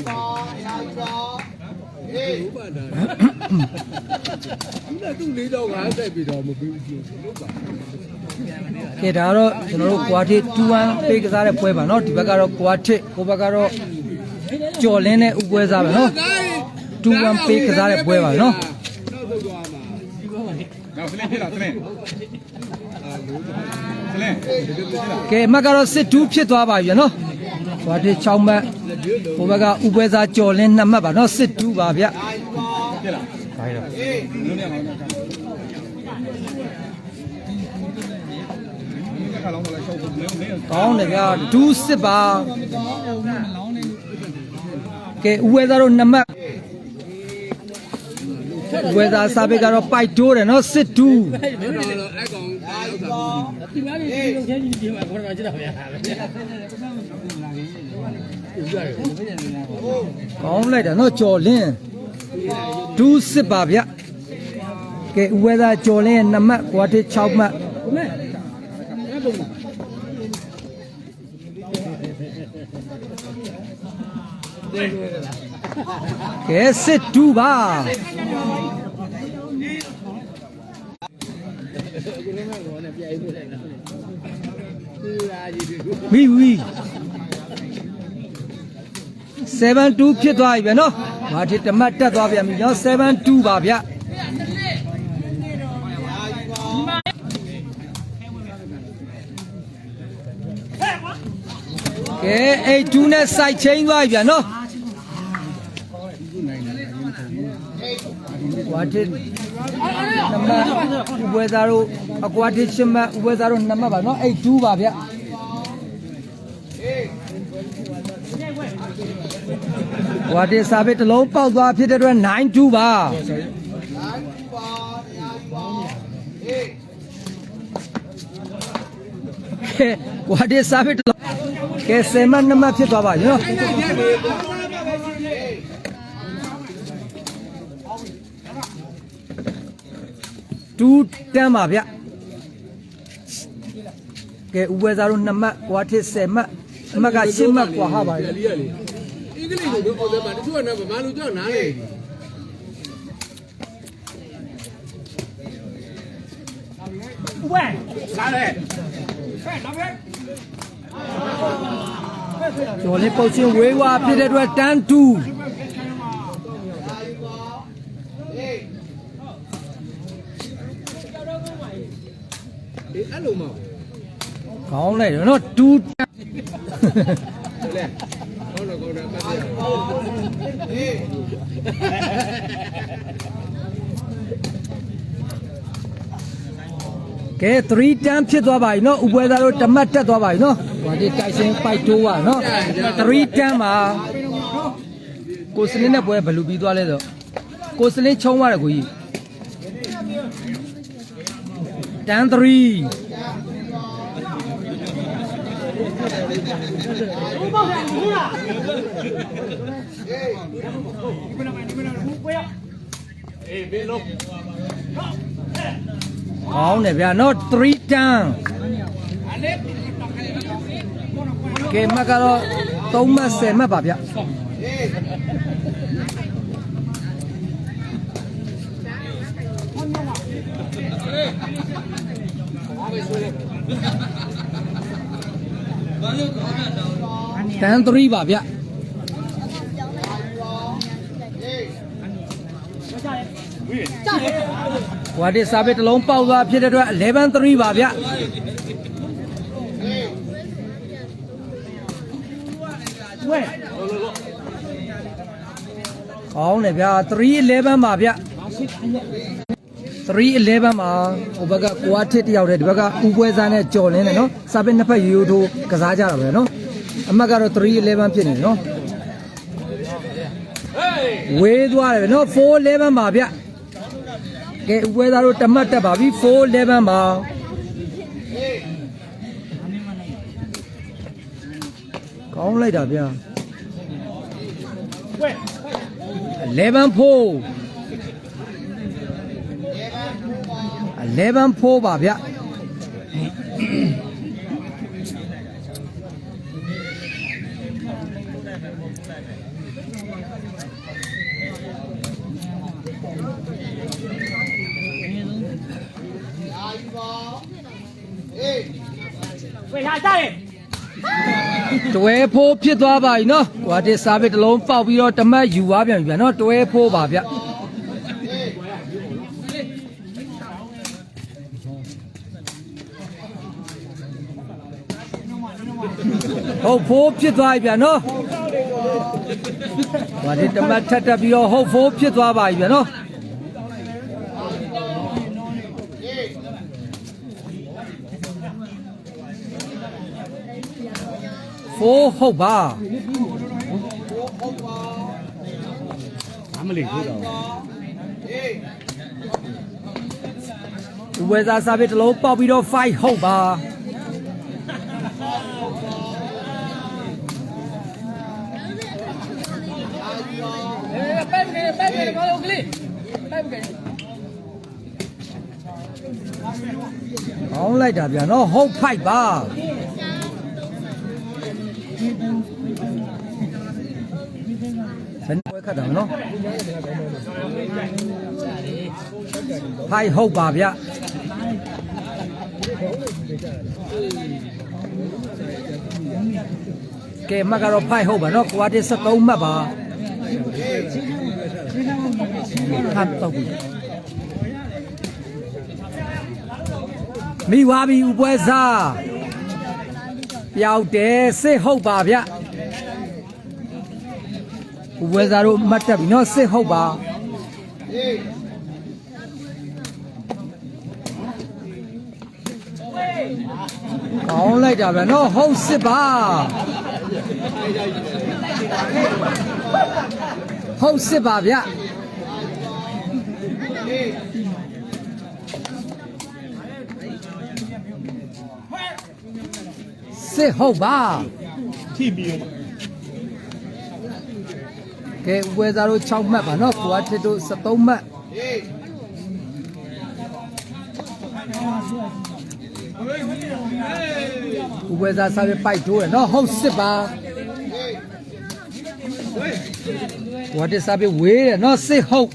ပါတာဒီကသူ့လေးတော့ငါတက်ပြီးတော့မပြီးဘူးလို့ပါ ကဲဒါကတော့ကျွန်တော်တို့ကွာတစ်21ပေးကစားတဲ့ပွဲပါเนาะဒီဘက်ကတော့ကွာတစ်ကိုဘက်ကတော့ကြော်လင်းတဲ့ဥပွဲစားပဲเนาะ21ပေးကစားတဲ့ပွဲပါเนาะ နောက်တော့သွားမှာ Nou, Selen, hier, Selen. Selen, dit is hier. ကဲအမှတ်ကတော့စစ်တူးဖြစ်သွားပါပြီเนาะကွာတစ်6မှတ် ဟိုဘက်ကဥပွဲစားကြော်လင်းနှစ်မှတ်ပါနော်စစ်တူးပါဗျပြလားဒါရကောင်းတယ်ဗျာဒူးစစ်ပါကဲဥပွဲသားတို့နှစ်မှတ်ဝေသာစာပေကတော့ပိုက်တိုးတယ်နော်စစ်တူအဲ့ကောင်ဒါဥစ္စာဒီမှာနေဒီလိုချင်းကြီးဒီမှာခေါ်တာကြည့်တာဗျာ ကောင်းလိုက်တာနော်ကြော်လင်းဒူးစစ်ပါဗျကဲဥဝဲသားကြော်လင်းရဲ့2မှတ်ကွာတစ်6မှတ်ကဲစစ်တူးပါဝီဝီ 72ဖြစ်သွားပြီဗျနော်။ဘာဖြစ်တမတ်တက်သွားပြန်ပြီနော်72ပါဗျ။ကဲ82နဲ့စိုက်ချင်းသွားပြီဗျနော်။ဝါတစ်နမဥပွဲသားတို့အကွာတစ်ရှမဥပွဲသားတို့နမပါနော်82ပါဗျ။ ဝါတင်စာပေတစ်လုံးပေါက်သွားဖြစ်တဲ့အတွက်92ပါကဲဝါတင်စာပေတစ်လုံးကဲဆယ်မနှစ်မဖြစ်သွားပါပြီနော်တူတန်းပါဗျကဲဥပွဲစားတို့နှစ်မှတ်ဝါထစ်10မှတ်အမှတ်က10မှတ်กว่าဟာပါ လေ လေလေးရလေအင်္ဂလိပ်လိုပြောတယ်မှာတချို့ကလည်းဗမာလိုကြောက်နားလေဝဲလာလေဟဲ့နောက်ပဲကျော်လေးပုတ်ချင်းဝေးဝါဖြစ်တဲ့အတွက်တန်းတူအေးအဲ့လိုမဟုတ်ခေါင်းလိုက်တယ်နော်တူတန်းလေဟောတော့ကောင်းတယ်ပတ်ရ ကဲ3တန်းဖြစ်သွားပါပြီနော်ဥပွဲသားတို့တမတ်တက်သွားပါပြီနော်ဟိုဒီတိုက်စင်ပိုက်တိုးပါနော်3တန်းပါကိုစလင်းနဲ့ပွဲဘယ်လူပြီးသွားလဲဆိုကိုစလင်းချုံသွားတယ်ကိုကြီးတန်း3 ကောင်းတယ်ဗျာနော်3တန်းကဲမတ်ကတော့3မှတ်10မှတ်ပါဗျတန်း3ပါဗျ ဝါဒီစာပေတစ်လုံးပေါက်သွားဖြစ်တဲ့အတွက်11 3ပါဗျဝဲကောင်းတယ်ဗျာ311ပါဗျ311ပါဟိုဘက်ကကိုအထစ်တယောက်တည်းဒီဘက်ကဥပွဲစားနဲ့ကြော်လင်းတယ်နော်စာပေနှစ်ဖက်ရိုးရိုးထိုးကစားကြတာပဲနော်အမှတ်ကတော့311ဖြစ်နေတယ်နော်ဝေးသွားတယ်ဗျနော်411ပါဗျ ကဲဥပွဲသားတို့တမတ်တက်ပါပြီ411ပါကောင်းလိုက်တာဗျာ11ဖို့11ဖို့ပါဗျ ဝေလာကြတယ်တွဲဖိုးဖြစ်သွားပါပြီနော်ဟိုအတစ်စားပစ်တစ်လုံးပေါက်ပြီးတော့တမတ်ယူသွားပြန်ပြီဗျာနော်တွဲဖိုးပါဗျာဟုတ်ဖိုးဖြစ်သွားပြီဗျာနော်ဟိုအတစ်တမတ်ထပ်တက်ပြီးတော့ဟုတ်ဖိုးဖြစ်သွားပါပြီဗျာနော် ဖိုးဟုတ်ပါအမလေးထိုးတော့ဝေသာစာပေတစ်လုံးပေါက်ပြီးတော့5ဟုတ်ပါဟောင်းလိုက်တာဗျာနော်ဟုတ်ဖိုက်ပါ ဘယ်နှပွဲခတ်တာမနော်ဖိုက်ဟုတ်ပါဗျကဲမှတ်ကတော့ဖိုက်ဟုတ်ပါနော်ကွာတစ်73မှတ်ပါဟတ်တော့ဘူးမိဝါဘီဥပွဲစားပျောက်တယ်စစ်ဟုတ်ပါဗျ ဥပွဲစားတို့မှတ်တက်ပြီနော်စစ်ဟုတ်ပါကောင်းလိုက်တာဗျနော်ဟုတ်စစ်ပါဟုတ်စစ်ပါဗျစစ်ဟုတ်ပါထိပြီးတော့ ကဲဥပွဲသားတို့6မှတ်ပါနော်ကိုအထစ်တို့73မှတ်ဥပွဲသားစားပြပိုက်တိုးရနော်ဟုတ်စစ်ပါကိုအထစ်စားပြဝေးတယ်နော်စစ်ဟုတ်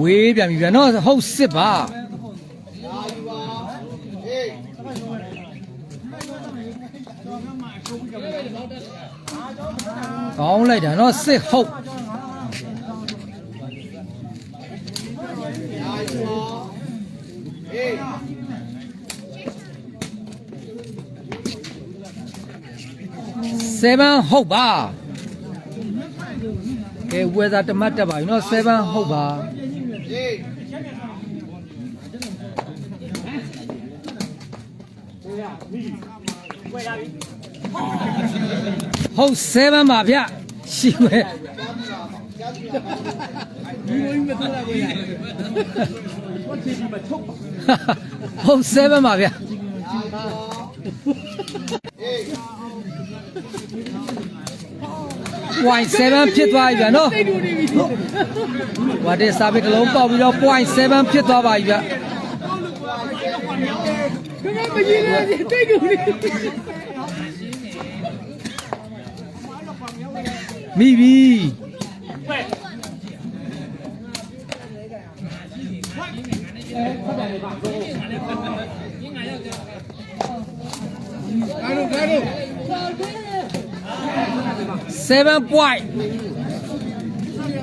ဝေးပြန်ပြီဗျာနော်ဟုတ်စစ်ပါ ကောင်းလိုက်တာနော်စစ်ဟုတ်7ဟုတ်ပါကဲဝေသာတမတ်တက်ပါပြီနော်7ဟုတ်ပါ ဟုတ်7ပါဗျရှိဝဲဟုတ်7ပါဗျ point 7ဖြစ်သွားပြီဗျာနော်ဝါတဲ့စာပေတစ်လုံးပေါက်ပြီးတော့ point 7ဖြစ်သွားပါပြီဗျာမိပြီကားလို့ ကားလို့7 point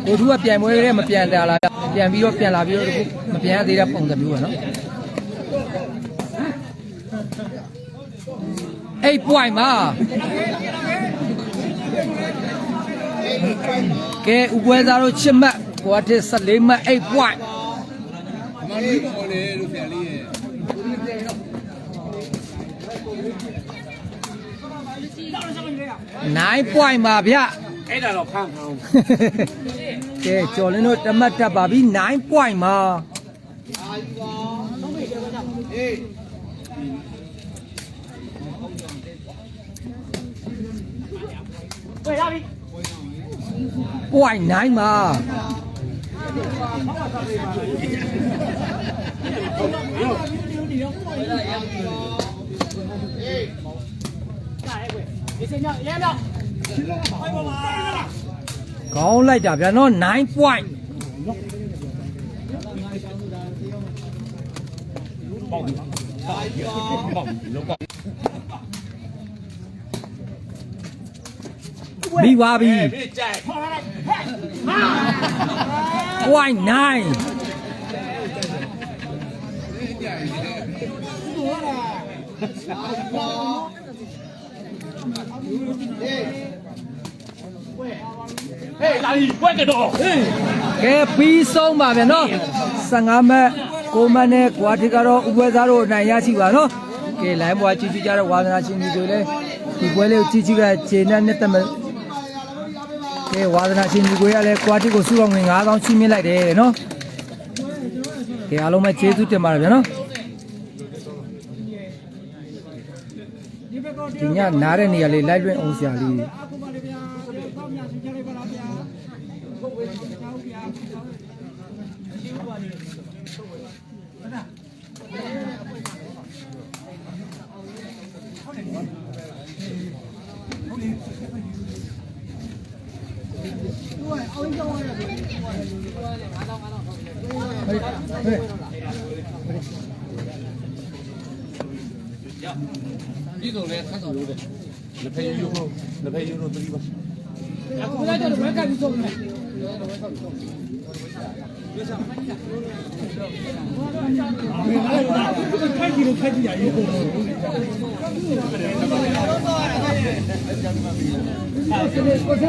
ဟိုသူကပြန်ပွဲရဲမပြန်တာလားပြန်ပြီးတော့ပြန်လာပြီးတော့တခုမပြန်ရသေးတဲ့ပုံစံမျိုးပဲနော်8 point မှာ ကဲဥပွဲသားတို့ချစ်မှတ်ကွာတစ်14မှတ်8 point မမလေးပေါ်လေလို့ဆရာလေးရဲ့နိုင် point ပါဗျအဲ့ဒါတော့ဖမ်းဖမ်းကဲကျော်လင်းတို့တမတ်တက်ပါပြီ9 point ပါအေးဝယ်ရပြီ 0.9မှာကောင်းလိုက်တာဗျာနော်9 point ပေါ့ပေါ့လောက်ပေါ့ က်ပြီးသွားပြီပြကြိုက် point 9ဟေးလာပြီပွဲကတော့ကဲပြီးဆုံးပါဗျာနော်15မတ်6မတ်နဲ့ကွာတိကတော့ဥပွဲသားတို့အနိုင်ရရှိပါနော်ကဲလိုင်းဘွားကြည့်ကြကြတော့ဝါသနာရှင်ကြီးတွေလည်းဒီပွဲလေးကိုကြည့်ကြည့်ကခြေနဲ့နဲ့တက်မ ကဲဝါသနာရှင်ကြီးတွေကလည်းကွာတိကိုစုအောင်ငွေ9000ချီးမြှင့်လိုက်တယ်နော်ကဲအားလုံးပဲကျေးဇူးတင်ပါတယ်ဗျာနော်ဒီညနားတဲ့နေရာလေးလိုက်လွင့်အောင်ဆရာလေးပြည် သူလည်းဆက်ဆောင်လို့တယ်လက်ဖက်ယူလို့လက်ဖက်ယူလို့သတိပါအခုလည်းတော့ဝက်ကပြီးဆုံးမယ်ခိုက်ကြည့်လို့ခိုက်ကြည့်ရရေကိုကိုစိ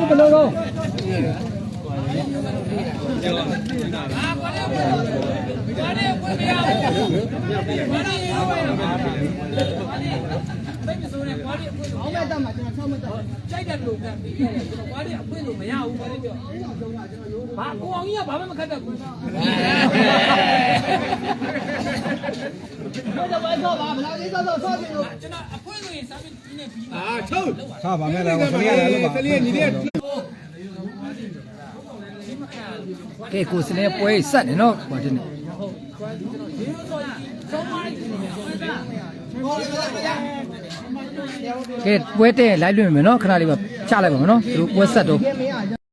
ဘယ်လိုလုပ် ကြိုက်တဲ့လူကပြီးတယ်ကျွန်တော်ဘာတွေအဖွင့်လို့မရဘူးဘာတွေပြောဘာကိုအောင်ကြီးကဘာမှမခတ်တတ်ဘူးကျွန်တော်အဖွင့်ဆိုရင်စာမင်းကြီးနဲ့ပြီးပါအာချုပ်ဟာပါမဲ့လားခလေးရတယ်လို့ပါခလေးညီတဲ့ ကဲကိုစနေပွဲဆက်နေနော်ဟိုတင်နေကဲပွဲတဲ့လိုက်လွင့်မယ်နော်ခဏလေးပါချလိုက်ပါမယ်နော်သူတို့ပွဲဆက်တော့